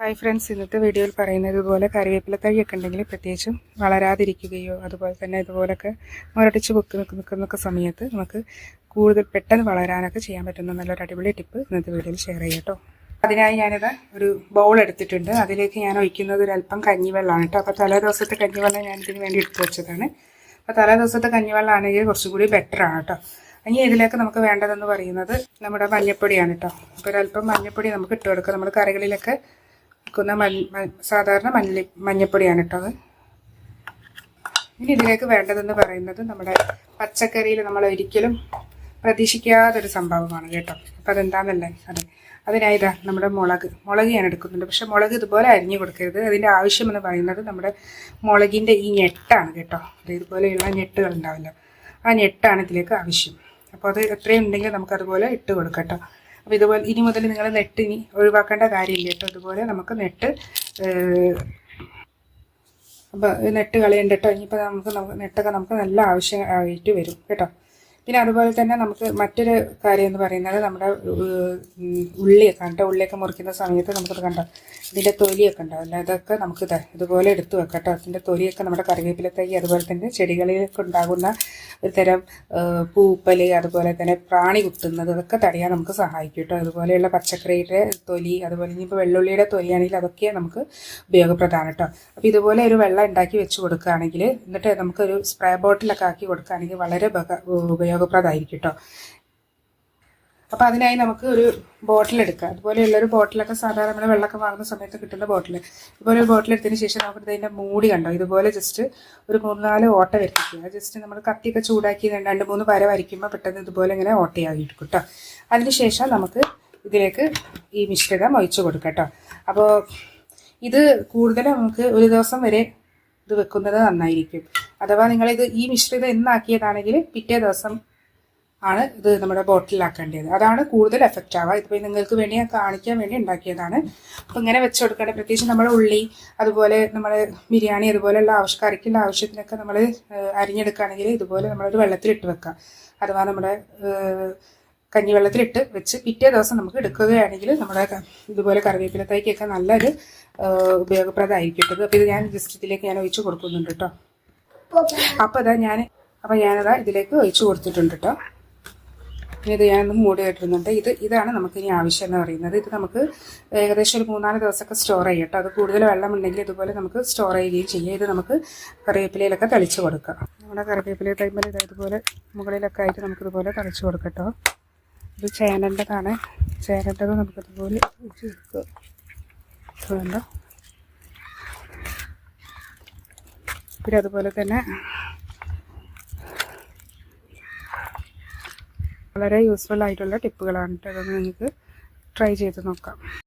Hi friends ഇന്നത്തെ വീഡിയോയിൽ പറയുന്നത് ഇതുപോലെ കറിവേപ്പില ഉണ്ടെങ്കിൽ പ്രത്യേകിച്ചും വളരാതിരിക്കുകയോ അതുപോലെ തന്നെ ഇതുപോലൊക്കെ മുരടിച്ച് പൊക്കി നിൽക്കുന്നൊക്കെ സമയത്ത് നമുക്ക് കൂടുതൽ പെട്ടെന്ന് വളരാനൊക്കെ ചെയ്യാൻ പറ്റുന്ന നല്ലൊരു അടിപൊളി ടിപ്പ് ഇന്നത്തെ വീഡിയോയിൽ ഷെയർ ചെയ്യാം കേട്ടോ അതിനായി ഞാനിത് ഒരു ബൗൾ എടുത്തിട്ടുണ്ട്. അതിലേക്ക് ഞാൻ ഒഴിക്കുന്നത് ഒരു അല്പം കഞ്ഞിവെള്ളമാണ് കേട്ടോ അപ്പോൾ തലേ ദിവസത്തെ കഞ്ഞിവെള്ളം ഞാൻ ഇതിന് വേണ്ടി എടുത്തു വെച്ചതാണ്. അപ്പോൾ തലേ ദിവസത്തെ കഞ്ഞിവെള്ളം ആണെങ്കിൽ കുറച്ചുകൂടി ബെറ്ററാണ് കേട്ടോ ഇനി ഇതിലേക്ക് നമുക്ക് വേണ്ടതെന്ന് പറയുന്നത് നമ്മുടെ മഞ്ഞപ്പൊടിയാണ് കേട്ടോ അപ്പോൾ ഒരല്പം മഞ്ഞപ്പൊടി നമുക്ക് ഇട്ട് കൊടുക്കാം. നമ്മൾ കറികളിലൊക്കെ വെക്കുന്ന മഞ്ഞ സാധാരണ മല്ലി മഞ്ഞപ്പൊടിയാണ് കേട്ടോ അത്. ഇനി ഇതിലേക്ക് വേണ്ടതെന്ന് പറയുന്നത് നമ്മുടെ പച്ചക്കറിയിൽ നമ്മൾ ഒരിക്കലും പ്രതീക്ഷിക്കാത്തൊരു സംഭവമാണ് കേട്ടോ. അപ്പം അതെന്താണെന്നല്ലേ അതെ. അതിനായി ഇതാ നമ്മുടെ മുളക് മുളക് ഞാൻ എടുക്കുന്നുണ്ട് പക്ഷെ മുളക് ഇതുപോലെ അരിഞ്ഞു കൊടുക്കരുത്. അതിന്റെ ആവശ്യമെന്ന് പറയുന്നത് നമ്മുടെ മുളകിന്റെ ഈ ഞെട്ടാണ് കേട്ടോ. ഇതുപോലെയുള്ള ഞെട്ടുകൾ ഉണ്ടാവില്ല. ആ ഞെട്ടാണ് ഇതിലേക്ക് ആവശ്യം. അപ്പോൾ അത് എത്രയും ഉണ്ടെങ്കിൽ നമുക്കതുപോലെ ഇട്ട് കൊടുക്കാം കേട്ടോ. അപ്പോൾ ഇതുപോലെ ഇനി മുതൽ നിങ്ങൾ നെട്ട് ഇനി ഒഴിവാക്കേണ്ട കാര്യമില്ല കേട്ടോ. ഇതുപോലെ നമുക്ക് നെട്ട് അപ്പോൾ നെട്ട് കളയണ്ട കേട്ടോ. ഇനിയിപ്പോൾ നമുക്ക് നമുക്ക് നെട്ടൊക്കെ നമുക്ക് നല്ല ആവശ്യമായിട്ട് വരും കേട്ടോ. പിന്നെ അതുപോലെ തന്നെ നമുക്ക് മറ്റൊരു കാര്യം എന്ന് പറയുന്നത് നമ്മുടെ ഉള്ളിയൊക്കെ കണ്ട? ഉള്ളിയൊക്കെ മുറിക്കുന്ന സമയത്ത് നമുക്കത് കണ്ടോ? ഇതിന്റെ തൊലിയൊക്കെ ഉണ്ടാവില്ല അതൊക്കെ നമുക്ക് ഇതുപോലെ എടുത്തു വെക്കാം കേട്ടോ. അതിന്റെ തൊലിയൊക്കെ നമ്മുടെ കറിവേപ്പില തൈ അതുപോലെ തന്നെ ചെടികളിലൊക്കെ ഉണ്ടാകുന്ന ഒരു തരം പൂപ്പൽ അതുപോലെ തന്നെ പ്രാണി കുത്തുന്നത് അതൊക്കെ തടയാൻ നമുക്ക് സഹായിക്കും കേട്ടോ അതുപോലെയുള്ള പച്ചക്കറിയുടെ തൊലി അതുപോലെ ഇനിയിപ്പോൾ വെള്ളുള്ളിയുടെ തൊലിയാണെങ്കിൽ അതൊക്കെ നമുക്ക് ഉപയോഗപ്രദമാണ് കേട്ടോ അപ്പോൾ ഇതുപോലെ ഒരു വെള്ളം ഉണ്ടാക്കി വെച്ച് കൊടുക്കുകയാണെങ്കിൽ എന്നിട്ട് നമുക്കൊരു സ്പ്രേ ബോട്ടിലൊക്കെ ആക്കി കൊടുക്കുകയാണെങ്കിൽ വളരെ ഉപയോഗപ്രദമായിരിക്കും കേട്ടോ അപ്പോൾ അതിനായി നമുക്ക് ഒരു ബോട്ടിൽ എടുക്കാം. അതുപോലെയുള്ളൊരു ബോട്ടിലൊക്കെ സാധാരണ നമ്മൾ വെള്ളമൊക്കെ വാങ്ങുന്ന സമയത്ത് കിട്ടുന്ന ബോട്ടിൽ ഇതുപോലെ ഒരു ബോട്ടിൽ എടുത്തതിന് ശേഷം നമുക്ക് ഇതിന്റെ മൂടി കണ്ടോ? ഇതുപോലെ ജസ്റ്റ് ഒരു മൂന്ന് നാല് ഓട്ട വരയ്ക്കുക. ജസ്റ്റ് നമ്മൾ കത്തിയൊക്കെ ചൂടാക്കി രണ്ട് മൂന്ന് വര വരയ്ക്കുമ്പോൾ പെട്ടെന്ന് ഇതുപോലെ ഇങ്ങനെ ഓട്ടയാകിട്ട് കേട്ടോ. അതിനുശേഷം നമുക്ക് ഇതിലേക്ക് ഈ മിശ്രിതം ഒഴിച്ചു കൊടുക്കാം കേട്ടോ. അപ്പോൾ ഇത് കൂടുതൽ നമുക്ക് ഒരു ദിവസം വരെ ഇത് വെക്കുന്നത് നന്നായിരിക്കും. അഥവാ നിങ്ങളിത് ഈ മിശ്രിതം എന്നാക്കിയതാണെങ്കിൽ പിറ്റേ ദിവസം ആണ് ഇത് നമ്മുടെ ബോട്ടിലാക്കേണ്ടത് അതാണ് കൂടുതൽ എഫക്റ്റ് ആവുക. ഇതിപ്പോൾ നിങ്ങൾക്ക് വേണ്ടി ഞാൻ കാണിക്കാൻ വേണ്ടി ഉണ്ടാക്കിയതാണ്. അപ്പോൾ ഇങ്ങനെ വെച്ച് കൊടുക്കേണ്ട പ്രത്യേകിച്ച് നമ്മൾ ഉള്ളി അതുപോലെ നമ്മൾ ബിരിയാണി അതുപോലെയുള്ള ആവശ്യം കറിക്കുള്ള ആവശ്യത്തിനൊക്കെ നമ്മൾ അരിഞ്ഞെടുക്കുകയാണെങ്കിൽ ഇതുപോലെ നമ്മളൊരു വെള്ളത്തിലിട്ട് വെക്കാം അഥവാ നമ്മുടെ കഞ്ഞിവെള്ളത്തിലിട്ട് വെച്ച് പിറ്റേ ദിവസം നമുക്ക് എടുക്കുകയാണെങ്കിൽ നമ്മുടെ ഇതുപോലെ കറിവേപ്പില തൈക്കൊക്കെ നല്ലൊരു ഉപയോഗപ്രദമായിരിക്കും അപ്പോൾ ഇത് ഞാൻ ജസ്റ്റ് ഇതിലേക്ക് ഞാൻ ഒഴിച്ച് കൊടുക്കുന്നുണ്ട് കേട്ടോ. അപ്പോൾ അതാ ഞാൻ അപ്പോൾ ഞാനതാ ഇതിലേക്ക് ഒഴിച്ച് കൊടുത്തിട്ടുണ്ട് കേട്ടോ. ഇനി ഇത് ഞാനൊന്ന് മൂടി ഇട്ടിരുന്നുണ്ട് ഇത് ഇതാണ് നമുക്ക് ഇനി ആവശ്യം എന്ന് പറയുന്നത്. ഇത് നമുക്ക് ഏകദേശം ഒരു മൂന്നാൽ ദിവസമൊക്കെ സ്റ്റോർ ചെയ്യാം കേട്ടോ. അത് കൂടുതൽ വെള്ളം ഉണ്ടെങ്കിൽ ഇതുപോലെ നമുക്ക് സ്റ്റോർ ചെയ്യുകയും ചെയ്യാം. ഇത് നമുക്ക് കറിവേപ്പിലയിലൊക്കെ തളിച്ച് കൊടുക്കാം. നമ്മുടെ കറിവേപ്പില ടൈമിൽ ഇതുപോലെ മുകളിലൊക്കെ ആയിട്ട് നമുക്കിതുപോലെ തളിച്ച് കൊടുക്കാം കേട്ടോ. ഇത് ചേനന്റെതാണ്. ചേനന്റെത് നമുക്കിതുപോലെ വേണ്ട പിന്നെ അതുപോലെ തന്നെ വളരെ യൂസ്ഫുൾ ആയിട്ടുള്ള ടിപ്പുകളാണ് കേട്ടോ അതൊന്ന് നിങ്ങൾക്ക് ട്രൈ ചെയ്ത് നോക്കാം.